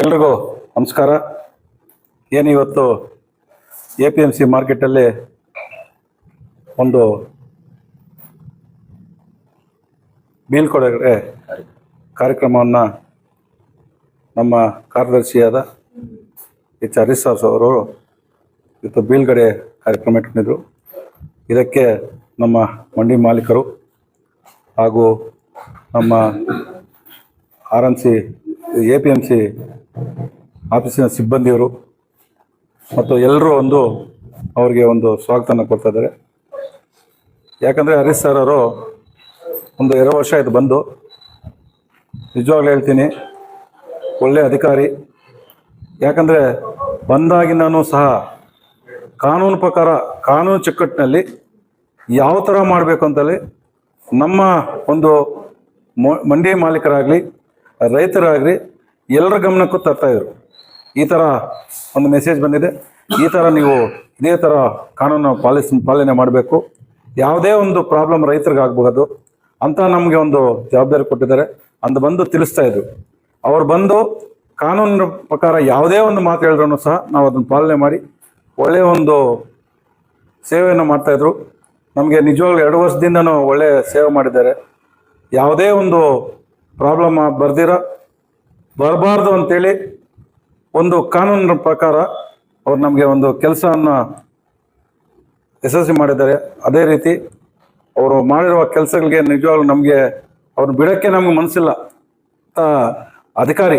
ಎಲ್ರಿಗೂ ನಮಸ್ಕಾರ. ಏನು ಇವತ್ತು ಎ ಪಿ ಎಂ ಸಿ ಮಾರ್ಕೆಟಲ್ಲಿ ಒಂದು ಬೀಳ್ಕೊಡುಗೆ ಕಾರ್ಯಕ್ರಮವನ್ನು ನಮ್ಮ ಕಾರ್ಯದರ್ಶಿಯಾದ ಎಚ್ ಹರೀಶ್ ಅವರು ಇವತ್ತು ಬೀಳ್ಗಡೆ ಕಾರ್ಯಕ್ರಮ ಇಟ್ಕೊಂಡಿದ್ರು. ಇದಕ್ಕೆ ನಮ್ಮ ಮಂಡಿ ಮಾಲೀಕರು ಹಾಗೂ ನಮ್ಮ R M C A P M C ಆಫೀಸಿನ ಸಿಬ್ಬಂದಿಯವರು ಮತ್ತು ಎಲ್ಲರೂ ಒಂದು ಅವ್ರಿಗೆ ಒಂದು ಸ್ವಾಗತನ ಕೊಡ್ತಾ ಇದ್ದಾರೆ. ಯಾಕಂದರೆ ಹರೀಶ್ ಸರ್ ಅವರು ಒಂದು ಎರಡು ವರ್ಷ ಆಯಿತು ಬಂದು. ನಿಜವಾಗ್ಲೂ ಹೇಳ್ತೀನಿ ಒಳ್ಳೆಯ ಅಧಿಕಾರಿ. ಯಾಕಂದರೆ ಬಂದಾಗಿನೂ ಸಹ ಕಾನೂನು ಪ್ರಕಾರ, ಕಾನೂನು ಚೌಕಟ್ಟಿನಲ್ಲಿ ಯಾವ ಥರ ಮಾಡಬೇಕು ಅಂತಲ್ಲಿ ನಮ್ಮ ಒಂದು ಮಂಡಿ ಮಾಲೀಕರಾಗಲಿ, ರೈತರಾಗಲಿ ಎಲ್ಲರ ಗಮನಕ್ಕೂ ತರ್ತಾಯಿದ್ರು ಈ ಥರ ಒಂದು ಮೆಸೇಜ್ ಬಂದಿದೆ. ಈ ಥರ ನೀವು ಇದೇ ಥರ ಕಾನೂನು ಪಾಲಿಸ್, ಪಾಲನೆ ಮಾಡಬೇಕು. ಯಾವುದೇ ಒಂದು ಪ್ರಾಬ್ಲಮ್ ರೈತರಿಗೆ ಆಗ್ಬೋದು ಅಂತ ನಮಗೆ ಒಂದು ಜವಾಬ್ದಾರಿ ಕೊಟ್ಟಿದ್ದಾರೆ. ಅಂತ ಬಂದು ತಿಳಿಸ್ತಾ ಇದ್ರು. ಅವ್ರು ಬಂದು ಕಾನೂನಿನ ಪ್ರಕಾರ ಯಾವುದೇ ಒಂದು ಮಾತು ಹೇಳಿದ್ರು ಸಹ ನಾವು ಅದನ್ನು ಪಾಲನೆ ಮಾಡಿ ಒಳ್ಳೆಯ ಒಂದು ಸೇವೆಯನ್ನು ಮಾಡ್ತಾಯಿದ್ರು ನಮಗೆ ನಿಜವಾಗ್ಲೂ ಎರಡು ವರ್ಷದಿಂದನೂ ಒಳ್ಳೆಯ ಸೇವೆ ಮಾಡಿದ್ದಾರೆ. ಯಾವುದೇ ಒಂದು ಪ್ರಾಬ್ಲಮ್ ಬರ್ದಿರ ಬರಬಾರ್ದು ಅಂತೇಳಿ ಒಂದು ಕಾನೂನಿನ ಪ್ರಕಾರ ಅವ್ರು ನಮಗೆ ಒಂದು ಕೆಲಸವನ್ನು ಯಶಸ್ವಿ ಮಾಡಿದ್ದಾರೆ. ಅದೇ ರೀತಿ ಅವರು ಮಾಡಿರುವ ಕೆಲಸಗಳಿಗೆ ನಿಜವಾಗ್ಲೂ ನಮಗೆ ಅವ್ರನ್ನ ಬಿಡೋಕ್ಕೆ ನಮ್ಗೆ ಮನಸ್ಸಿಲ್ಲ ಅಧಿಕಾರಿ.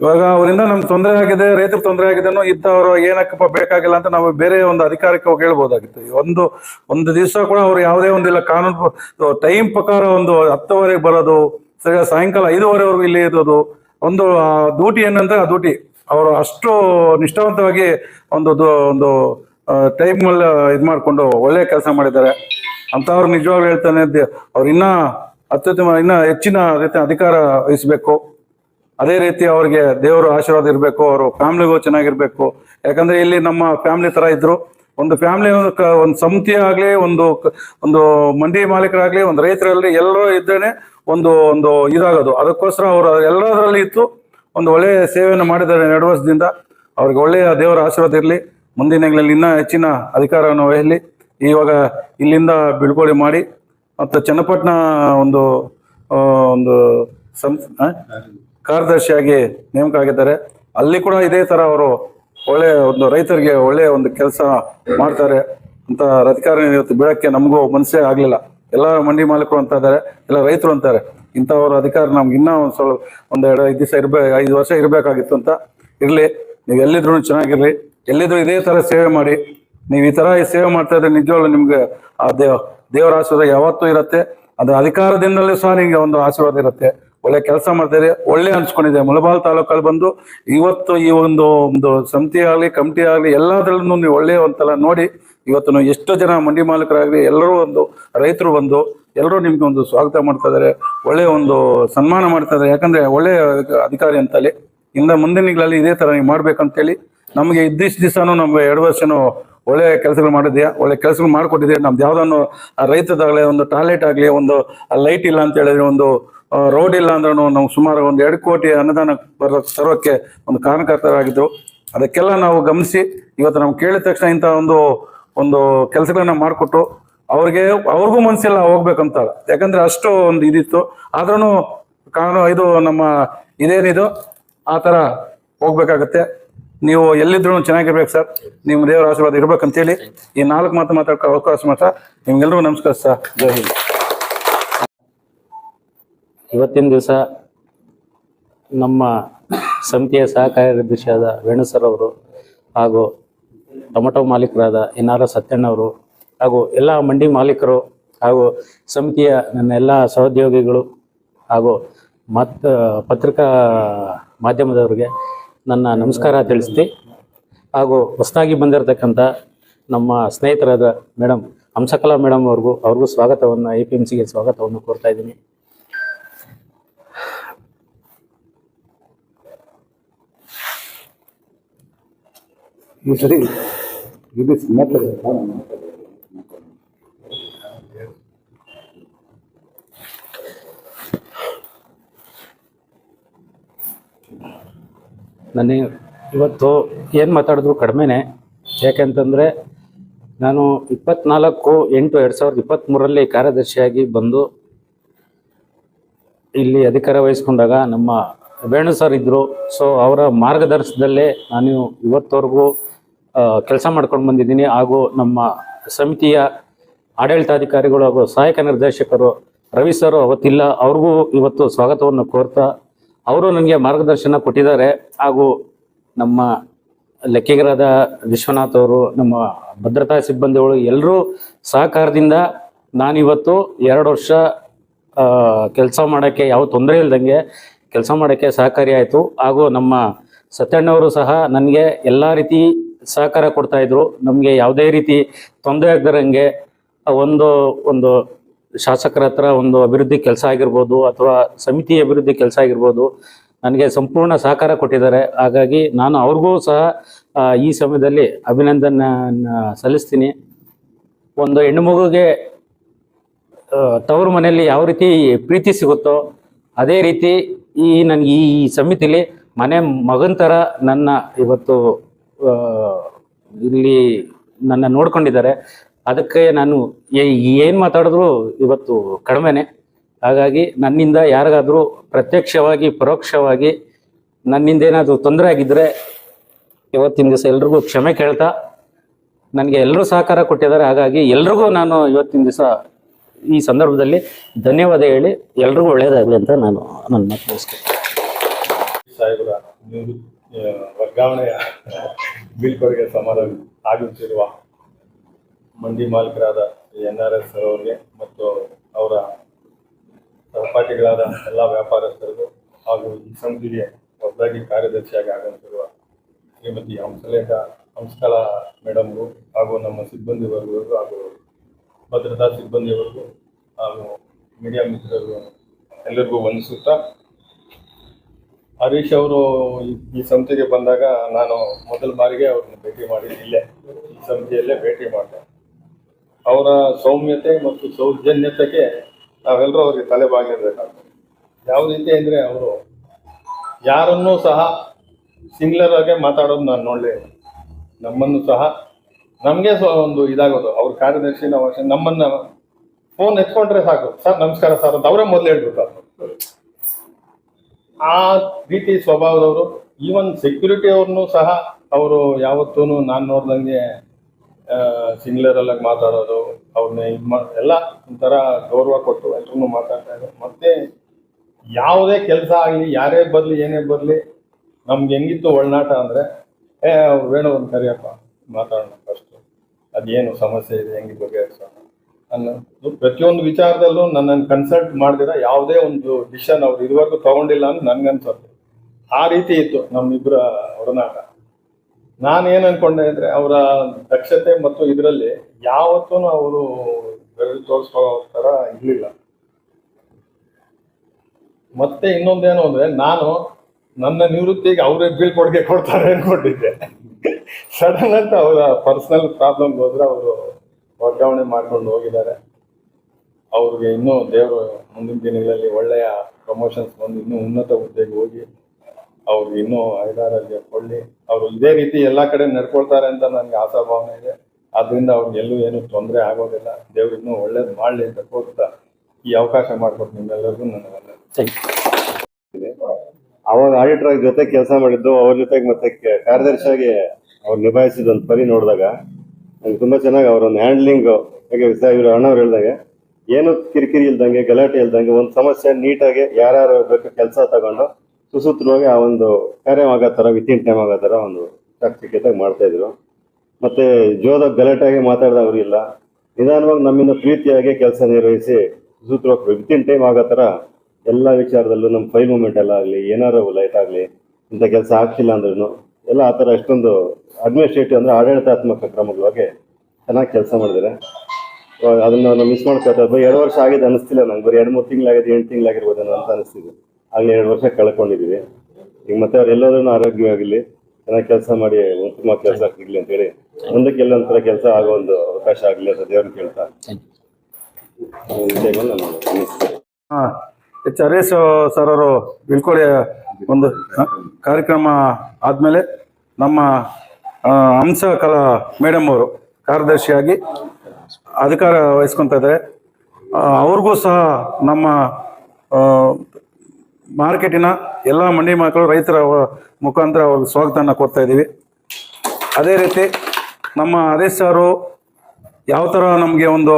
ಇವಾಗ ಅವರಿಂದ ನಮ್ಗೆ ತೊಂದರೆ ಆಗಿದೆ, ರೈತರು ತೊಂದರೆ ಆಗಿದೆನೋ ಇದ್ದವರು ಏನಕ್ಕಪ್ಪ ಬೇಕಾಗಿಲ್ಲ ಅಂತ ನಾವು ಬೇರೆ ಒಂದು ಅಧಿಕಾರಕ್ಕೆ ಹೋಗಿ ಹೇಳ್ಬೋದಾಗಿತ್ತು. ಒಂದು ಒಂದು ದಿವಸ ಕೂಡ ಅವ್ರು ಯಾವುದೇ ಒಂದಿಲ್ಲ ಕಾನೂನು, ಟೈಮ್ ಪ್ರಕಾರ ಒಂದು ಹತ್ತುವರೆಗೆ ಬರೋದು, ಸರಿ, ಸಾಯಂಕಾಲ ಐದುವರೆವರೆಗೂ ಇಲ್ಲಿ ಇರೋದು ಒಂದು ಡ್ಯೂಟಿ ಏನಂದ್ರೆ ಆ ಡ್ಯೂಟಿ ಅವರು ಅಷ್ಟು ನಿಷ್ಠಾವಂತವಾಗಿ ಒಂದು ಒಂದು ಟೈಮ್ ಅಲ್ಲಿ ಇದು ಮಾಡಿಕೊಂಡು ಒಳ್ಳೆ ಕೆಲಸ ಮಾಡಿದ್ದಾರೆ. ಅಂತವ್ರು ನಿಜವಾಗ್ಲೂ ಹೇಳ್ತಾನೆ ಅವ್ರು ಇನ್ನ ಅತ್ಯುತ್ತಮ, ಇನ್ನ ಹೆಚ್ಚಿನ ರೀತಿ ಅಧಿಕಾರ ವಹಿಸ್ಬೇಕು. ಅದೇ ರೀತಿ ಅವ್ರಿಗೆ ದೇವರ ಆಶೀರ್ವಾದ ಇರಬೇಕು, ಅವರು ಫ್ಯಾಮ್ಲಿಗೂ ಚೆನ್ನಾಗಿರ್ಬೇಕು. ಯಾಕಂದ್ರೆ ಇಲ್ಲಿ ನಮ್ಮ ಫ್ಯಾಮಿಲಿ ತರ ಇದ್ರು. ಒಂದು ಫ್ಯಾಮಿಲಿ ಒಂದು ಸಮಿತಿ ಆಗ್ಲಿ, ಒಂದು ಒಂದು ಮಂಡಿ ಮಾಲೀಕರಾಗ್ಲಿ, ಒಂದು ರೈತರಲ್ಲಿ ಎಲ್ಲರೂ ಇದ್ದೇನೆ ಒಂದು ಒಂದು ಇದಾಗೋದು. ಅದಕ್ಕೋಸ್ಕರ ಅವರು ಎಲ್ಲದರಲ್ಲಿ ಇತ್ತು, ಒಂದು ಒಳ್ಳೆಯ ಸೇವೆಯನ್ನು ಮಾಡಿದ್ದಾರೆ ಎರಡು ವರ್ಷದಿಂದ. ಅವ್ರಿಗೆ ಒಳ್ಳೆಯ ದೇವರ ಆಶೀರ್ವಾದ ಇರಲಿ. ಮುಂದಿನ ದಿನಗಳಲ್ಲಿ ಇನ್ನೂ ಹೆಚ್ಚಿನ ಅಧಿಕಾರವನ್ನು ವಹಿಸಲಿ. ಇವಾಗ ಇಲ್ಲಿಂದ ಬಿಳ್ಕೊಡಿ ಮಾಡಿ. ಮತ್ತು ಚನ್ನಪಟ್ಟಣ ಒಂದು ಒಂದು ಸಂಸ್ ಕಾರ್ಯದರ್ಶಿಯಾಗಿ ನೇಮಕ ಆಗಿದ್ದಾರೆ ಅಲ್ಲಿ ಕೂಡ ಇದೇ ಥರ ಅವರು ಒಳ್ಳೆ ಒಂದು ರೈತರಿಗೆ ಒಳ್ಳೆಯ ಒಂದು ಕೆಲಸ ಮಾಡ್ತಾರೆ ಅಂತ ಅಧಿಕಾರಿ ಇವತ್ತು ಬೀಳಕ್ಕೆ ನಮಗೂ ಮನಸ್ಸೇ ಆಗ್ಲಿಲ್ಲ. ಎಲ್ಲ ಮಂಡಿ ಮಾಲೀಕರು ಅಂತ ಇದ್ದಾರೆ, ಎಲ್ಲ ರೈತರು ಅಂತಾರೆ. ಇಂಥವ್ರ ಅಧಿಕಾರ ನಮ್ಗೆ ಇನ್ನೂ ಒಂದು ಸ್ವಲ್ಪ, ಒಂದು ಎರಡು ಐದು ದಿವಸ ಇರ್ಬೇಕು ಐದು ವರ್ಷ ಇರಬೇಕಾಗಿತ್ತು ಅಂತ ಇರಲಿ. ನೀವು ಎಲ್ಲಿದ್ರು ಚೆನ್ನಾಗಿರಲಿ. ಎಲ್ಲಿದ್ರು ಇದೇ ತರ ಸೇವೆ ಮಾಡಿ. ನೀವು ಈ ತರ ಸೇವೆ ಮಾಡ್ತಾ ಇದ್ರೆ ನಿಜವಾಗ್ಲೂ ನಿಮ್ಗೆ ಆ ದೇವ, ದೇವರ ಆಶೀರ್ವಾದ ಯಾವತ್ತೂ ಇರುತ್ತೆ. ಅದು ಅಧಿಕಾರದಿಂದಲೂ ಸಹ ನಿಮಗೆ ಒಂದು ಆಶೀರ್ವಾದ ಇರುತ್ತೆ. ಒಳ್ಳೆ ಕೆಲಸ ಮಾಡ್ತಾರೆ ಒಳ್ಳೆ ಅನ್ಸ್ಕೊಂಡಿದೆ. ಮುಳಬಾಲ್ ತಾಲೂಕಲ್ಲಿ ಬಂದು ಇವತ್ತು ಈ ಒಂದು ಒಂದು ಸಮಿತಿ ಆಗಲಿ, ಕಮಿಟಿ ಆಗಲಿ, ಎಲ್ಲದರಲ್ಲೂ ನೀವು ಒಳ್ಳೆಯ ಒಂಥರ ನೋಡಿ, ಇವತ್ತು ಎಷ್ಟೋ ಜನ ಮಂಡಿ ಮಾಲೀಕರಾಗಲಿ, ಎಲ್ಲರೂ ಒಂದು ರೈತರು ಬಂದು ಎಲ್ಲರೂ ನಿಮ್ಗೆ ಒಂದು ಸ್ವಾಗತ ಮಾಡ್ತಾ ಇದ್ದಾರೆ ಒಳ್ಳೆಯ ಒಂದು ಸನ್ಮಾನ ಮಾಡ್ತಾ ಇದ್ದಾರೆ ಯಾಕಂದ್ರೆ ಒಳ್ಳೆಯ ಅಧಿಕಾರಿ ಅಂತಲ್ಲಿ ಇಂದ ಮುಂದಿನ ದಿನಗಳಲ್ಲಿ ಇದೇ ಥರ ನೀವು ಮಾಡ್ಬೇಕಂತೇಳಿ, ನಮಗೆ ಇದ್ದಿಷ್ಟು ದಿವಸನೂ ನಮ್ಗೆ ಎರಡು ವರ್ಷನೂ ಒಳ್ಳೆ ಕೆಲಸಗಳು ಮಾಡಿದೆಯಾ, ಒಳ್ಳೆ ಕೆಲಸಗಳು ಮಾಡಿಕೊಟ್ಟಿದೆ ನಮ್ದು ಯಾವುದನ್ನು ರೈತದಾಗಲಿ, ಒಂದು ಟಾಯ್ಲೆಟ್ ಆಗಲಿ, ಒಂದು ಲೈಟ್ ಇಲ್ಲ ಅಂತ ಹೇಳಿದ್ರೆ ಒಂದು ರೋಡ್ ಇಲ್ಲ ಅಂದ್ರೂ ನಾವು ಸುಮಾರು ಒಂದು ಎರಡು ಕೋಟಿ ಅನುದಾನ ಬರೋ ತರೋಕ್ಕೆ ಒಂದು ಕಾರಣಕರ್ತರಾಗಿದ್ದು ಅದಕ್ಕೆಲ್ಲ ನಾವು ಗಮನಿಸಿ, ಇವತ್ತು ನಾವು ಕೇಳಿದ ತಕ್ಷಣ ಇಂಥ ಒಂದು ಒಂದು ಕೆಲಸಗಳನ್ನ ಮಾಡಿಕೊಟ್ಟು ಅವ್ರಿಗೆ, ಅವ್ರಿಗೂ ಮನಸ್ಸಿಲ್ಲ ಹೋಗ್ಬೇಕಂತ ಯಾಕಂದ್ರೆ ಅಷ್ಟು ಒಂದು ಇದಿತ್ತು. ಆದ್ರೂ ಕಾನೂನು ಇದು ನಮ್ಮ ಇದೇನಿದು, ಆ ಥರ ಹೋಗ್ಬೇಕಾಗತ್ತೆ. ನೀವು ಎಲ್ಲಿದ್ರು ಚೆನ್ನಾಗಿರ್ಬೇಕು ಸರ್. ನಿಮ್ಮ ದೇವರ ಆಶೀರ್ವಾದ ಇರ್ಬೇಕಂತೇಳಿ ಈ ನಾಲ್ಕು ಮಾತು ಮಾತಾಡೋ ಅವಕಾಶ ಮಾತ್ರ. ನಿಮ್ಗೆಲ್ರಿಗೂ ನಮಸ್ಕಾರ ಸರ್. ಜೈ ಹಿಂದ್. ಇವತ್ತಿನ ದಿವಸ ನಮ್ಮ ಸಮಿತಿಯ ಸಹ ಕಾರ್ಯದರ್ಶಿಯಾದ ವೇಣುಸರ್ ಅವರು ಹಾಗೂ ಟೊಮೆಟೊ ಮಾಲೀಕರಾದ ಎನ್ ಆರ್ ಸತ್ಯಣ್ಣವರು ಹಾಗೂ ಎಲ್ಲ ಮಂಡಿ ಮಾಲೀಕರು ಹಾಗೂ ಸಮಿತಿಯ ನನ್ನ ಎಲ್ಲ ಸಹೋದ್ಯೋಗಿಗಳು ಹಾಗೂ ಮತ್ ಪತ್ರಿಕಾ ಮಾಧ್ಯಮದವರಿಗೆ ನನ್ನ ನಮಸ್ಕಾರ ತಿಳಿಸ್ತಿ ಹಾಗೂ ಹೊಸದಾಗಿ ಬಂದಿರತಕ್ಕಂಥ ನಮ್ಮ ಸ್ನೇಹಿತರಾದ ಮೇಡಮ್ ಹಂಸಕಲಾ ಮೇಡಮ್ ಅವ್ರಿಗೂ ಅವ್ರಿಗೂ ಸ್ವಾಗತವನ್ನು, ಎ ಪಿ ಎಂ ಸಿಗೆ ಸ್ವಾಗತವನ್ನು ಕೋರ್ತಾ ಇದ್ದೀನಿ. ಸರಿ ಮೆಟ್ಲು ನನಗೆ ಇವತ್ತು ಏನು ಮಾತಾಡಿದ್ರು ಕಡಿಮೆನೆ. ಯಾಕೆಂತಂದರೆ ನಾನು ಇಪ್ಪತ್ನಾಲ್ಕು ಎಂಟು ಎರಡು ಸಾವಿರದ ಇಪ್ಪತ್ತ್ಮೂರಲ್ಲಿ ಕಾರ್ಯದರ್ಶಿಯಾಗಿ ಬಂದು ಇಲ್ಲಿ ಅಧಿಕಾರ ವಹಿಸ್ಕೊಂಡಾಗ ನಮ್ಮ ವೇಣು ಸರ್ ಇದ್ದರು ಸೊ ಅವರ ಮಾರ್ಗದರ್ಶನದಲ್ಲೇ ನಾನು ಇವತ್ತವರೆಗೂ ಕೆಲಸ ಮಾಡ್ಕೊಂಡು ಬಂದಿದ್ದೀನಿ. ಹಾಗೂ ನಮ್ಮ ಸಮಿತಿಯ ಆಡಳಿತಾಧಿಕಾರಿಗಳು ಹಾಗೂ ಸಹಾಯಕ ನಿರ್ದೇಶಕರು, ರವಿ ಸರ್ ಅವತ್ತಿಲ್ಲ. ಅವ್ರಿಗೂ ಇವತ್ತು ಸ್ವಾಗತವನ್ನು ಕೋರ್ತಾ ಅವರು ನನಗೆ ಮಾರ್ಗದರ್ಶನ ಕೊಟ್ಟಿದ್ದಾರೆ. ಹಾಗೂ ನಮ್ಮ ಲೆಕ್ಕಿಗರಾದ ವಿಶ್ವನಾಥ್ ಅವರು, ನಮ್ಮ ಭದ್ರತಾ ಸಿಬ್ಬಂದಿಗಳು ಎಲ್ಲರೂ ಸಹಕಾರದಿಂದ ನಾನಿವತ್ತು ಎರಡು ವರ್ಷ ಕೆಲಸ ಮಾಡೋಕ್ಕೆ ಯಾವ ತೊಂದರೆ ಇಲ್ದಂಗೆ ಕೆಲಸ ಮಾಡೋಕ್ಕೆ ಸಹಕಾರಿ ಆಯಿತು. ಹಾಗೂ ನಮ್ಮ ಸತ್ಯಣ್ಣವರು ಸಹ ನನಗೆ ಎಲ್ಲ ರೀತಿ ಸಹಕಾರ ಕೊಡ್ತಾ ಇದ್ರು. ನಮಗೆ ಯಾವುದೇ ರೀತಿ ತೊಂದರೆ ಆಗದಿರಂಗೆ ಒಂದು ಒಂದು ಶಾಸಕರ ಹತ್ರ ಒಂದು ಅಭಿವೃದ್ಧಿ ಕೆಲಸ ಆಗಿರ್ಬೋದು ಅಥವಾ ಸಮಿತಿ ಅಭಿವೃದ್ಧಿ ಕೆಲಸ ಆಗಿರ್ಬೋದು ನನಗೆ ಸಂಪೂರ್ಣ ಸಹಕಾರ ಕೊಟ್ಟಿದ್ದಾರೆ. ಹಾಗಾಗಿ ನಾನು ಅವ್ರಿಗೂ ಸಹ ಈ ಸಮಯದಲ್ಲಿ ಅಭಿನಂದನೆ ಸಲ್ಲಿಸ್ತೀನಿ. ಒಂದು ಹೆಣ್ಣು ಮಗುಗೆ ತವರು ಮನೆಯಲ್ಲಿ ಯಾವ ರೀತಿ ಪ್ರೀತಿ ಸಿಗುತ್ತೋ ಅದೇ ರೀತಿ ಈ ನನಗೆ ಈ ಸಮಿತಿಲಿ ಮನೆ ಮಗನ ಥರ ನನ್ನ ಇವತ್ತು ಇಲ್ಲಿ ನನ್ನ ನೋಡ್ಕೊಂಡಿದ್ದಾರೆ. ಅದಕ್ಕೆ ನಾನು ಏನು ಮಾತಾಡಿದ್ರು ಇವತ್ತು ಕಡಿಮೆನೆ. ಹಾಗಾಗಿ ನನ್ನಿಂದ ಯಾರಿಗಾದರೂ ಪ್ರತ್ಯಕ್ಷವಾಗಿ, ಪರೋಕ್ಷವಾಗಿ ನನ್ನಿಂದ ಏನಾದರೂ ತೊಂದರೆ ಆಗಿದ್ದರೆ ಇವತ್ತಿನ ದಿವಸ ಎಲ್ರಿಗೂ ಕ್ಷಮೆ ಕೇಳ್ತಾ, ನನಗೆ ಎಲ್ಲರೂ ಸಹಕಾರ ಕೊಟ್ಟಿದ್ದಾರೆ. ಹಾಗಾಗಿ ಎಲ್ರಿಗೂ ನಾನು ಇವತ್ತಿನ ದಿವಸ ಈ ಸಂದರ್ಭದಲ್ಲಿ ಧನ್ಯವಾದ ಹೇಳಿ ಎಲ್ರಿಗೂ ಒಳ್ಳೆಯದಾಗಲಿ ಅಂತ ನಾನು ನನ್ನ ಮಾತು ವರ್ಗಾವಣೆಯ ಬೀಳ್ಕೊಡುಗೆ ಸಮಾರಂಭ ಆಗುತ್ತಿರುವ ಮಂಡಿ ಮಾಲೀಕರಾದ ಎನ್ ಆರ್ ಎಸ್ ಅವರಿಗೆ ಮತ್ತು ಅವರ ಸಹಪಾಠಿಗಳಾದ ಎಲ್ಲ ವ್ಯಾಪಾರಸ್ಥರಿಗೂ ಹಾಗೂ ಈ ಸಮಿತಿಗೆ ಹೊಸದಾಗಿ ಕಾರ್ಯದರ್ಶಿಯಾಗಿ ಆಗಮಿಸಿರುವ ಶ್ರೀಮತಿ ಹಂಸಲೇಖ ಹಂಸಕಲಾ ಮೇಡಮ್ಗೂ ಹಾಗೂ ನಮ್ಮ ಸಿಬ್ಬಂದಿ ವರ್ಗದವರು ಹಾಗೂ ಭದ್ರತಾ ಸಿಬ್ಬಂದಿಯವರಿಗೂ ಹಾಗೂ ಮೀಡಿಯಾ ಮಿತ್ರರಿಗೂ ಎಲ್ಲರಿಗೂ ವಂದಿಸುತ್ತಾ ಹರೀಶ್ ಅವರು ಈ- ಸಂಸ್ಥೆಗೆ ಬಂದಾಗ ನಾನು ಮೊದಲ ಬಾರಿಗೆ ಅವ್ರನ್ನ ಭೇಟಿ ಮಾಡಿ ಇಲ್ಲೇ ಈ ಸಂಸ್ಥೆಯಲ್ಲೇ ಭೇಟಿ ಮಾಡಿದೆ. ಅವರ ಸೌಮ್ಯತೆ ಮತ್ತು ಸೌಜನ್ಯತೆಗೆ ನಾವೆಲ್ಲರೂ ಅವರಿಗೆ ತಲೆಬಾಗಿರಬೇಕಾಗ್ತದೆ ಯಾವ ರೀತಿ ಅಂದರೆ ಅವರು ಯಾರನ್ನೂ ಸಹ ಸಿಂಗ್ಲರ್ ಆಗಿ ಮಾತಾಡೋದು ನಾನು ನೋಡಲಿಲ್ಲ ನಮ್ಮನ್ನು ಸಹ ನಮಗೆ ಸಹ ಒಂದು ಇದಾಗೋದು. ಅವ್ರ ಕಾರ್ಯದರ್ಶಿ ನಾವು ನಮ್ಮನ್ನು ಫೋನ್ ಎತ್ಕೊಂಡ್ರೆ ಸಾಕು. ಸರ್, ನಮಸ್ಕಾರ ಸರ್ ಅಂತ ಅವರೇ ಮೊದಲು ಹೇಳ್ಬಿಡ್ತಾರೆ. ಆ ರೀತಿ ಸ್ವಭಾವದವರು ಈವನ್ ಸೆಕ್ಯೂರಿಟಿ ಅವ್ರನ್ನೂ ಸಹ ಅವರು ಯಾವತ್ತೂ ನಾನು ನೋಡ್ದಂಗೆ ಸಿಂಗ್ಲರ್ ಎಲ್ಲ ಮಾತಾಡೋದು ಅವ್ರನ್ನ ಇದು ಮಾ, ಎಲ್ಲ ಒಂಥರ ಗೌರವ ಕೊಟ್ಟು ಎಲ್ರೂ ಮಾತಾಡ್ತಾ ಇದ್ದಾರೆ ಮತ್ತೆ ಯಾವುದೇ ಕೆಲಸ ಆಗಲಿ, ಯಾರೇ ಬರಲಿ, ಏನೇ ಬರಲಿ, ನಮ್ಗೆ ಹೆಂಗಿತ್ತು ಒಳನಾಟ ಅಂದರೆ, ಏ ಅವ್ರು ವೇಣು ಒಂದು ಕರಿಯಪ್ಪ ಮಾತಾಡೋಣ ಫಸ್ಟು ಅದೇನು ಸಮಸ್ಯೆ ಇದೆ, ಹೆಂಗೆ ಬಗೆಹರಿಸೋಣ? ಪ್ರತಿಯೊಂದು ವಿಚಾರದಲ್ಲೂ ನನ್ನನ್ನು ಕನ್ಸಲ್ಟ್ ಮಾಡಿದ್ರೆ ಯಾವುದೇ ಒಂದು ಡಿಸಿಷನ್ ಅವ್ರು ಇದುವರೆಗೂ ತಗೊಂಡಿಲ್ಲ ಅಂತ ನನ್ಗನ್ಸುತ್ತೆ ಆ ರೀತಿ ಇತ್ತು ನಮ್ಮಿಬ್ಬರ ಒಡನಾಟ ನಾನು ಏನು ಅನ್ಕೊಂಡೆ ಅಂದರೆ ಅವರ ದಕ್ಷತೆ ಮತ್ತು ಇದರಲ್ಲಿ ಯಾವತ್ತೂ ಅವರು ಬೆರಳು ತೋರಿಸ್ಕೋ ಥರ ಇರಲಿಲ್ಲ. ಮತ್ತೆ ಇನ್ನೊಂದೇನು ಅಂದರೆ ನಾನು ನನ್ನ ನಿವೃತ್ತಿಗೆ ಅವರೇ ಬೀಳ್ಕೊಡುಗೆ ಕೊಡ್ತಾರೆ ಅನ್ಕೊಂಡಿದ್ದೆ. ಸಡನ್ ಅಂತ ಅವರ ಪರ್ಸನಲ್ ಪ್ರಾಬ್ಲಮ್ ಹೋದ್ರೆ ಅವರು ವರ್ಗಾವಣೆ ಮಾಡ್ಕೊಂಡು ಹೋಗಿದ್ದಾರೆ. ಅವ್ರಿಗೆ ಇನ್ನೂ ದೇವರು ಮುಂದಿನ ದಿನಗಳಲ್ಲಿ ಒಳ್ಳೆಯ ಪ್ರಮೋಷನ್ಸ್ ಬಂದು ಇನ್ನೂ ಉನ್ನತ ಹುದ್ದೆಗೆ ಹೋಗಿ ಅವ್ರಿಗೆ ಇನ್ನೂ ಐದಾರಲ್ಲಿ ಕೊಳ್ಳಿ ಅವರು ಇದೇ ರೀತಿ ಎಲ್ಲ ಕಡೆ ನಡ್ಕೊಳ್ತಾರೆ ಅಂತ ನನಗೆ ಆಶಾಭಾವನೆ ಇದೆ. ಅದರಿಂದ ಅವ್ರಿಗೆ ಎಲ್ಲೂ ಏನು ತೊಂದರೆ ಆಗೋದಿಲ್ಲ. ದೇವ್ರು ಇನ್ನೂ ಒಳ್ಳೇದು ಮಾಡಲಿ ಅಂತ ಕೋರ್ತಾ ಈ ಅವಕಾಶ ಮಾಡಿಕೊಟ್ಟು ನಿಮ್ಮೆಲ್ಲರಿಗೂ ನನಗೆ ಅವಾಗ ಆಡಿಟರ್ ಜೊತೆ ಕೆಲಸ ಮಾಡಿದ್ದು ಅವ್ರ ಜೊತೆಗೆ ಮತ್ತೆ ಕಾರ್ಯದರ್ಶಿಯಾಗಿ ಅವ್ರು ನಿಭಾಯಿಸಿದ ಒಂದು ಪರಿ ನೋಡಿದಾಗ ನಂಗೆ ತುಂಬ ಚೆನ್ನಾಗಿ ಅವರ ಒಂದು ಹ್ಯಾಂಡ್ಲಿಂಗ್ ಹಾಗೆ ಇವರು ಅಣ್ಣವ್ರು ಹೇಳ್ದಂಗೆ, ಏನು ಕಿರಿಕಿರಿ ಇಲ್ದಂಗೆ, ಗಲಾಟೆ ಇಲ್ದಂಗೆ, ಒಂದು ಸಮಸ್ಯೆ ನೀಟಾಗಿ ಯಾರ್ಯಾರು ಬೇಕು ಕೆಲಸ ತಗೊಂಡು ಸುಸೂತ್ರವಾಗಿ ಆ ಒಂದು ಕಾರ್ಯವಾಗೋ ಥರ ವಿತಿನ್ ಟೈಮ್ ಆಗೋ ಥರ ಒಂದು ಚಾಕ್ಚಿಕ್ಯತಾಗಿ ಮಾಡ್ತಾಯಿದ್ರು ಮತ್ತು ಮತ್ತೆ ಜೋದ ಗಲಾಟೆಯಾಗಿ ಮಾತಾಡಿದವರು ಇಲ್ಲ. ನಿಧಾನವಾಗಿ ನಮ್ಮಿಂದ ಪ್ರೀತಿಯಾಗಿ ಕೆಲಸ ನಿರ್ವಹಿಸಿ ಸುಸೂತ್ರವಾಗಿ ವಿತಿನ್ ಟೈಮ್ ಆಗೋ ಥರ ಎಲ್ಲ ವಿಚಾರದಲ್ಲೂ ನಮ್ಮ ಫೈಲ್ ಮೂಮೆಂಟ್ ಎಲ್ಲ ಆಗಲಿ ಏನಾರು ಲೈಟ್ ಆಗಲಿ, ಇಂಥ ಕೆಲಸ ಆಗ್ತಿಲ್ಲ ಅಂದ್ರೂ ಎಲ್ಲ ಆ ಥರ ಎಷ್ಟೊಂದು ಅಡ್ಮಿನಿಸ್ಟ್ರೇಟಿವ್ ಅಂದರೆ ಆಡಳಿತಾತ್ಮಕ ಕ್ರಮಗಳಾಗಿ ಚೆನ್ನಾಗಿ ಕೆಲಸ ಮಾಡಿದ್ದಾರೆ. ಅದನ್ನು ನಾವು ಮಿಸ್ ಮಾಡ್ಕೊತಾ ಬರೀ ಎರಡು ವರ್ಷ ಆಗಿದೆ ಅನಿಸ್ತಿಲ್ಲ ನಂಗೆ. ಬರೀ ಎರಡು ಮೂರು ತಿಂಗಳಾಗಿದೆ ಎಂಟು ತಿಂಗಳಾಗಿರ್ಬೋದೇನೋ ಅಂತ ಅನಿಸ್ತಿದೆ ಆಗಲೇ ಎರಡು ವರ್ಷ ಕಳ್ಕೊಂಡಿದ್ದೀವಿ. ಈಗ ಮತ್ತೆ ಅವರೆಲ್ಲರೂ ಆರೋಗ್ಯವಾಗಿರಲಿ ಚೆನ್ನಾಗಿ ಕೆಲಸ ಮಾಡಿ ಉತ್ತಮ ಕೆಲಸ ಸಿಗಲಿ ಅಂತ ಹೇಳಿ ಮುಂದಕ್ಕೆ ಎಲ್ಲೊಂಥರ ಕೆಲಸ ಆಗೋ ಒಂದು ಅವಕಾಶ ಆಗಲಿ ಅಂತ ದೇವ್ರನ್ನ ಕೇಳ್ತಾ. ಥ್ಯಾಂಕ್ ಯು ಈ ವಿಷಯಗಳು ನಾನು ಎಚ್ ಹರೇಶ್ ಸರ್ ಅವರು ಬೀಳ್ಕೊಡೆ ಒಂದು ಕಾರ್ಯಕ್ರಮ ಆದಮೇಲೆ ನಮ್ಮ ಹಂಸ ಕಲಾ ಮೇಡಮ್ ಅವರು ಕಾರ್ಯದರ್ಶಿಯಾಗಿ ಅಧಿಕಾರ ವಹಿಸ್ಕೊತಾ ಇದ್ದಾರೆ. ಅವ್ರಿಗೂ ಸಹ ನಮ್ಮ ಮಾರ್ಕೆಟಿನ ಎಲ್ಲ ಮಂಡಿ ಮಕ್ಕಳು ರೈತರ ಮುಖಾಂತರ ಅವ್ರಿಗೆ ಸ್ವಾಗತನ ಕೊಡ್ತಾ ಇದ್ದೀವಿ. ಅದೇ ರೀತಿ ನಮ್ಮ ಹರೀಶ್ ಸಾರು ಯಾವ ಥರ ನಮಗೆ ಒಂದು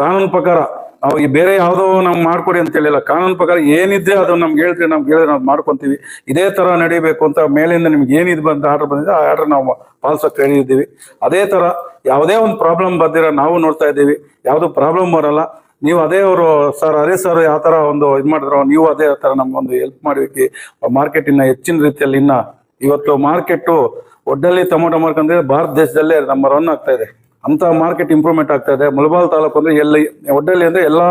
ಕಾನೂನು ಪ್ರಕಾರ ಈ ಬೇರೆ ಯಾವುದೋ ನಮ್ಗೆ ಮಾಡ್ಕೊಡಿ ಅಂತ ಹೇಳಿಲ್ಲ. ಕಾನೂನು ಪ್ರಕಾರ ಏನಿದ್ರೆ ಅದು ನಮ್ಗೆ ಹೇಳಿದ್ರೆ ನಮ್ಗೆ ಹೇಳಿದ್ರೆ ನಾವು ಮಾಡ್ಕೊಂತೀವಿ. ಇದೇ ತರ ನಡೀಬೇಕು ಅಂತ ಮೇಲಿಂದ ನಿಮ್ಗೆ ಏನಿದ್ ಬಂದ ಆರ್ಡರ್ ಬಂದಿದೆ, ಆ ಆರ್ಡರ್ ನಾವು ಪಾಲಿಸೋಕೆ ಹೇಳಿದ್ದೀವಿ. ಅದೇ ತರ ಯಾವುದೇ ಒಂದು ಪ್ರಾಬ್ಲಮ್ ಬಂದಿರ ನಾವು ನೋಡ್ತಾ ಇದ್ದೀವಿ. ಯಾವುದು ಪ್ರಾಬ್ಲಮ್ ಬರಲ್ಲ. ನೀವು ಅದೇ ಅವರು, ಸರ್ ಅದೇ ಸರ್ ಯಾವ ಥರ ಒಂದು ಇದು ಮಾಡಿದ್ರು, ನೀವು ಅದೇ ಥರ ನಮ್ಗೊಂದು ಹೆಲ್ಪ್ ಮಾಡಬೇಕು ಮಾರ್ಕೆಟಿನ ಹೆಚ್ಚಿನ ರೀತಿಯಲ್ಲಿ ಇನ್ನ ಇವತ್ತು ಮಾರ್ಕೆಟು ಒಡ್ಡಲ್ಲಿ ಟೊಮೊಟೊ ಮಾರ್ಕ್ ಅಂದ್ರೆ ಭಾರತ ದೇಶದಲ್ಲೇ ನಂಬರ್ ಒನ್ ಆಗ್ತಾ ಇದೆ. ಅಂತ ಮಾರ್ಕೆಟ್ ಇಂಪ್ರೂವ್ಮೆಂಟ್ ಆಗ್ತಾ ಇದೆ. ಮುಳಬಾಲ್ ತಾಲೂಕು ಅಂದ್ರೆ ಎಲ್ಲಿ ಒಡ್ಡಲ್ಲಿ ಅಂದ್ರೆ ಎಲ್ಲ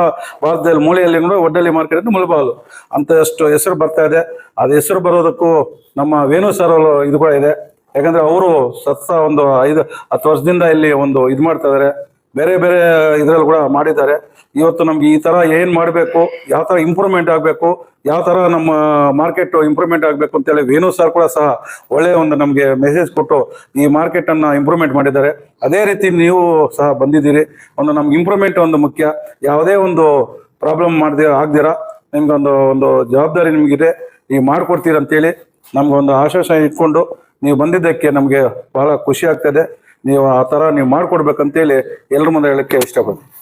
ಭಾರತದಲ್ಲಿ ಮೂಳೆಯಲ್ಲಿ ಕೂಡ ಒಡ್ಡಲ್ಲಿ ಮಾರ್ಕೆಟ್ ಅಂದ್ರೆ ಮುಳಬಾಲು. ಅಂತ ಅಷ್ಟು ಹೆಸರು ಬರ್ತಾ ಇದೆ. ಅದು ಹೆಸರು ಬರೋದಕ್ಕೂ ನಮ್ಮ ವೇಣು ಸರ್ ಇದು ಕೂಡ ಇದೆ. ಯಾಕಂದ್ರೆ ಅವರು ಸತ್ತ ಒಂದು ಐದು, ಹತ್ತು ವರ್ಷದಿಂದ ಇಲ್ಲಿ ಒಂದು ಇದು ಮಾಡ್ತಾ ಇದಾರೆ. ಬೇರೆ ಬೇರೆ ಇದ್ರಲ್ಲಿ ಕೂಡ ಮಾಡಿದ್ದಾರೆ. ಇವತ್ತು ನಮ್ಗೆ ಈ ತರ ಏನ್ ಮಾಡಬೇಕು, ಯಾವ ತರ ಇಂಪ್ರೂವ್ಮೆಂಟ್ ಆಗಬೇಕು, ಯಾವ ತರ ನಮ್ಮ ಮಾರ್ಕೆಟ್ ಇಂಪ್ರೂವ್ಮೆಂಟ್ ಆಗಬೇಕು ಅಂತೇಳಿ ವೇಣು ಸರ್ ಕೂಡ ಸಹ ಒಳ್ಳೆಯ ಒಂದು ನಮಗೆ ಮೆಸೇಜ್ ಕೊಟ್ಟು ಈ ಮಾರ್ಕೆಟ್ ಅನ್ನ ಇಂಪ್ರೂವ್ಮೆಂಟ್ ಮಾಡಿದ್ದಾರೆ. ಅದೇ ರೀತಿ ನೀವು ಸಹ ಬಂದಿದ್ದೀರಿ. ಒಂದು ನಮ್ಗೆ ಇಂಪ್ರೂವ್ಮೆಂಟ್ ಒಂದು ಮುಖ್ಯ. ಯಾವುದೇ ಒಂದು ಪ್ರಾಬ್ಲಮ್ ಮಾಡದೆ, ಆಗ್ದಿರಾ ನಿಮ್ಗೊಂದು ಒಂದು ಜವಾಬ್ದಾರಿ ನಿಮಗಿದೆ ಈಗ ಮಾಡ್ಕೊಡ್ತೀರಂತೇಳಿ ನಮ್ಗೆ ನಮ್ಗೊಂದು ಆಶ್ವಾಸನೆ ಇಟ್ಕೊಂಡು ನೀವು ಬಂದಿದ್ದಕ್ಕೆ ನಮಗೆ ಬಹಳ ಖುಷಿ ಆಗ್ತದೆ. ನೀವು ಆ ಥರ ನೀವು ಮಾಡ್ಕೊಡ್ಬೇಕಂತೇಳಿ ಎಲ್ಲರ ಮುಂದೆ ಹೇಳಕ್ಕೆ ಇಷ್ಟಪಡ್ತೀನಿ.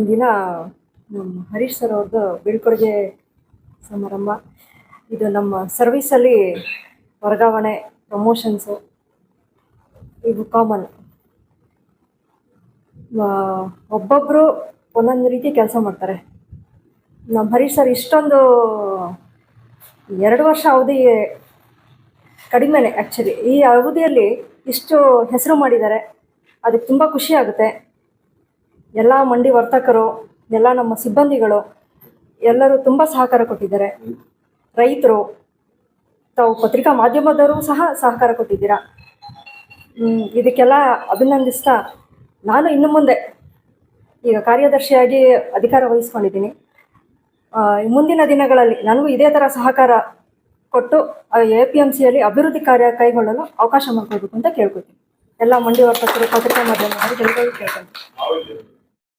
ಇವತ್ತಿನ ದಿನ, ನಮ್ಮ ಹರೀಶ್ ಸರ್ ಅವ್ರದ್ದು ಬೀಳ್ಕೊಡುಗೆ ಸಮಾರಂಭ. ಇದು ನಮ್ಮ ಸರ್ವಿಸಲ್ಲಿ ವರ್ಗಾವಣೆ ಪ್ರಮೋಷನ್ಸು ಇದು ಕಾಮನ್ ಒಬ್ಬೊಬ್ಬರು ಒಂದೊಂದು ರೀತಿ ಕೆಲಸ ಮಾಡ್ತಾರೆ. ನಮ್ಮ ಹರೀಶ್ ಸರ್ ಇಷ್ಟೊಂದು ಎರಡು ವರ್ಷ ಅವಧಿ ಕಡಿಮೆನೆ ಆ್ಯಕ್ಚುಲಿ ಈ ಅವಧಿಯಲ್ಲಿ ಇಷ್ಟು ಹೆಸರು ಮಾಡಿದ್ದಾರೆ. ಅದಕ್ಕೆ ತುಂಬ ಖುಷಿ ಆಗುತ್ತೆ. ಎಲ್ಲ ಮಂಡಿ ವರ್ತಕರು, ಎಲ್ಲ ನಮ್ಮ ಸಿಬ್ಬಂದಿಗಳು ಎಲ್ಲರೂ ತುಂಬ ಸಹಕಾರ ಕೊಟ್ಟಿದ್ದಾರೆ. ರೈತರು, ತಾವು ಪತ್ರಿಕಾ ಮಾಧ್ಯಮದವರು ಸಹ ಸಹಕಾರ ಕೊಟ್ಟಿದ್ದೀರಾ? ಇದಕ್ಕೆಲ್ಲ ಅಭಿನಂದಿಸ್ತಾ ನಾನು ಇನ್ನು ಮುಂದೆ ಈಗ ಕಾರ್ಯದರ್ಶಿಯಾಗಿ ಅಧಿಕಾರ ವಹಿಸ್ಕೊಂಡಿದ್ದೀನಿ. ಮುಂದಿನ ದಿನಗಳಲ್ಲಿ ನನಗೂ ಇದೇ ಥರ ಸಹಕಾರ ಕೊಟ್ಟು ಎ ಪಿ ಎಂ ಸಿಯಲ್ಲಿ ಅಭಿವೃದ್ಧಿ ಕಾರ್ಯ ಕೈಗೊಳ್ಳಲು ಅವಕಾಶ ಮಾಡಿಕೊಡ್ಬೇಕು ಅಂತ ಕೇಳ್ಕೊತೀನಿ ಎಲ್ಲ ಮಂಡಿ ವರ್ತಕರು, ಪತ್ರಿಕಾ ಮಾಧ್ಯಮ